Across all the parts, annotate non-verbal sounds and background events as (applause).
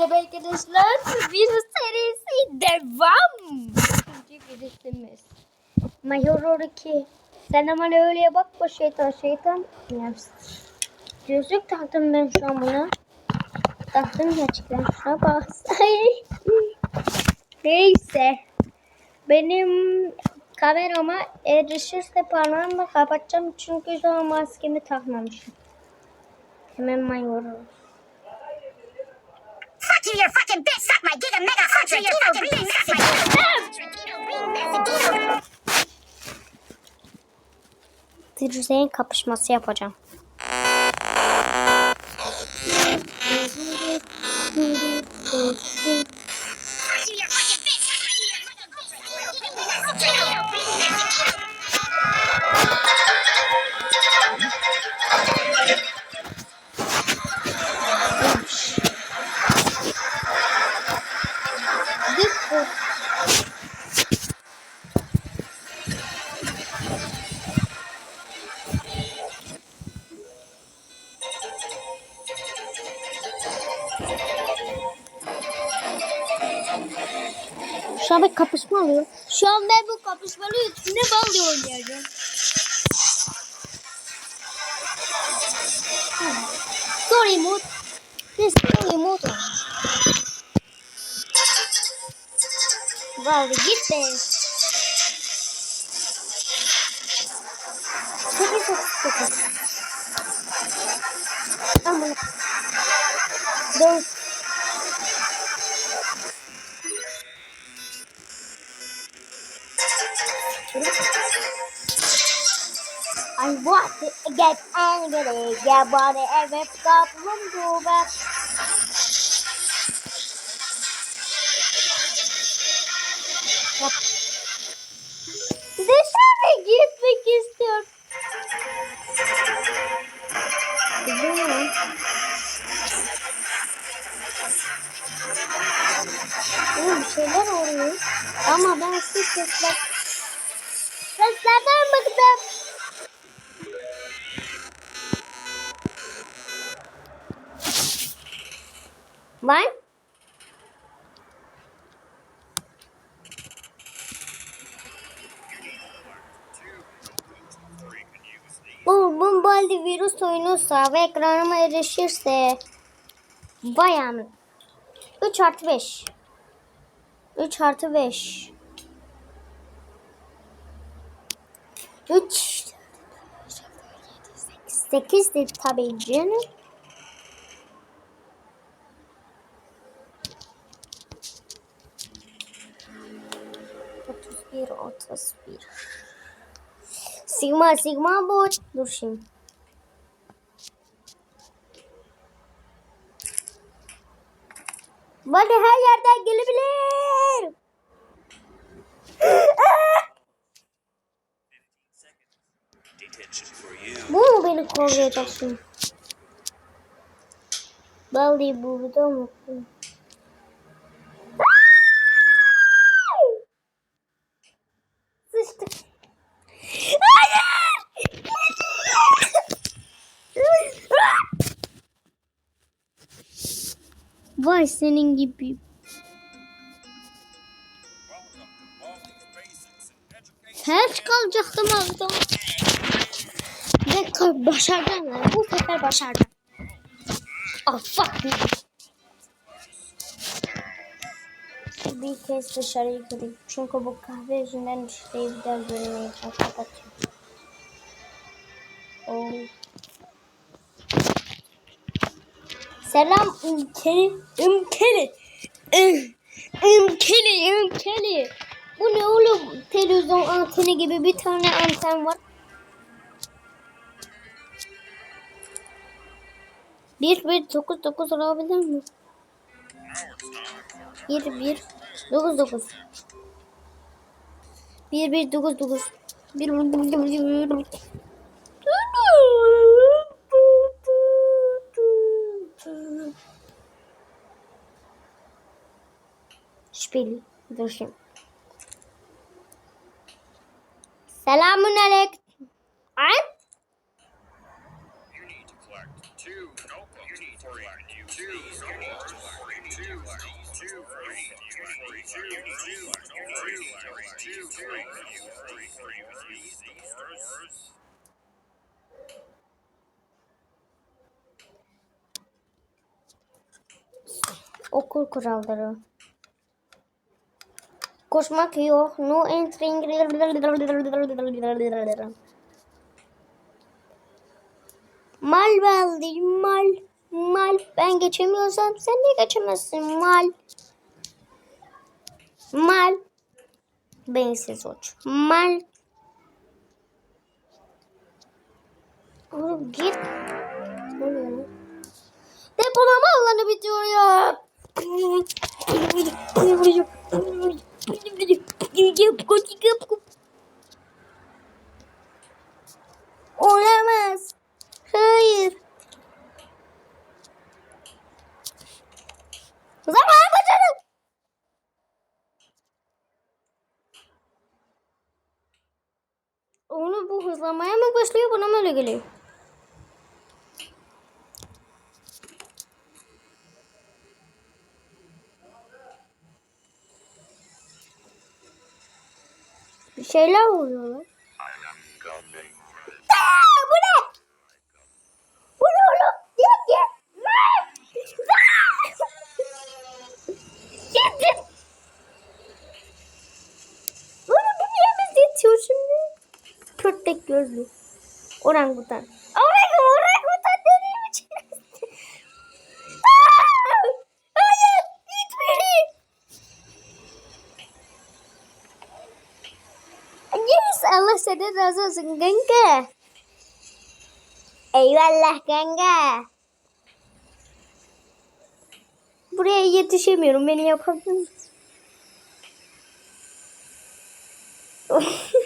Merhaba arkadaşlar. Virüs serisi devam. İkinci virüsümüz. Mayor 2. Sen ama öyle bakma şeytan şeytan. Gözlük taktım ben şu an buna. Taktım gerçekten. Şuna bak. (laughs) Neyse. Benim kamerama erişirse parmağımla kapatacağım. Çünkü an maskemi takmamışım. Hemen mayoru. Fuck you, you fucking bitch! Suck my giga mega fuck you, you fucking bitch! Suck my giga Virüslerin kapışması yapacağım. Şu an bir kapışma alıyor. Şu an ben bu kapışmalı üstünde bal oynayacağım. Sorry mood. This story mood. Vallahi git be. Sekiz sekiz sekiz. Aman. Dört. I want to get angry, get body every problem back. Dışarı gitmek istiyorum. Güzel. Oğlum bir şeyler oluyor. Ama ben siz sesler... Var? Bu bombaldi virüs oyunuysa ve ekranıma erişirse vay amına. 3 artı 5. 3 artı 5. 3 8 de tabii canım. Otuz bir, otuz bir. Sigma, sigma bot. Dur şimdi. Bana her yerden gelebilir. Bu mu beni koruyacak şimdi? Vallahi burada mı? Vay senin gibi. Felç kalacaktım orada. Ve başardım. Bu sefer başardım. Oh fuck me. Bir kez dışarıya gireyim. Çünkü bu kahve yüzünden dışarıyı bir daha göremeyeceğim. Kapatıyorum. Oh. Selam ülkeli. Ülkeli. Ülkeli. Ülkeli. Bu ne oğlum? Televizyon anteni gibi bir tane anten var. Bir bir dokuz dokuz olabilir mi? Bir bir dokuz dokuz. Bir bir dokuz dokuz. Bir bir bir Şüpheli. Dur şimdi. Selamun aleyküm. Ay? Okul kuralları. Koşmak yok. No entering. Mal verdi. Mal. Mal. Ben geçemiyorsam sen de geçemezsin. Mal. Mal. Beyinsiz uç. Mal. Oğlum git. Depolama alanı bitiyor ya. Olamaz. Hayır. Zaman kaçalım. Onu bu hızlamaya mı başlıyor bana mı öyle geliyor? Şeyler oluyor lan. Aa, bu ne? Bu ne oğlum? Lan! Git git. Oğlum bu niye biz yetiyor şimdi? Pörtek gözlü. Orangutan. Orang orangutan dediğim için. Aa! Hayır. Git beni. Yes, Allah senden razı olsun kanka. Eyvallah kanka. Buraya yetişemiyorum. Beni yapabilir misin? (laughs)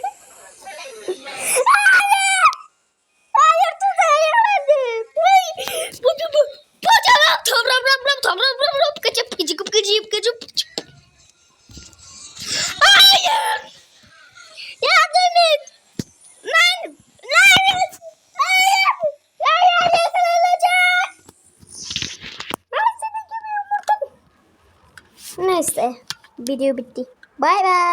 Neyse. Video bitti. Bay bay.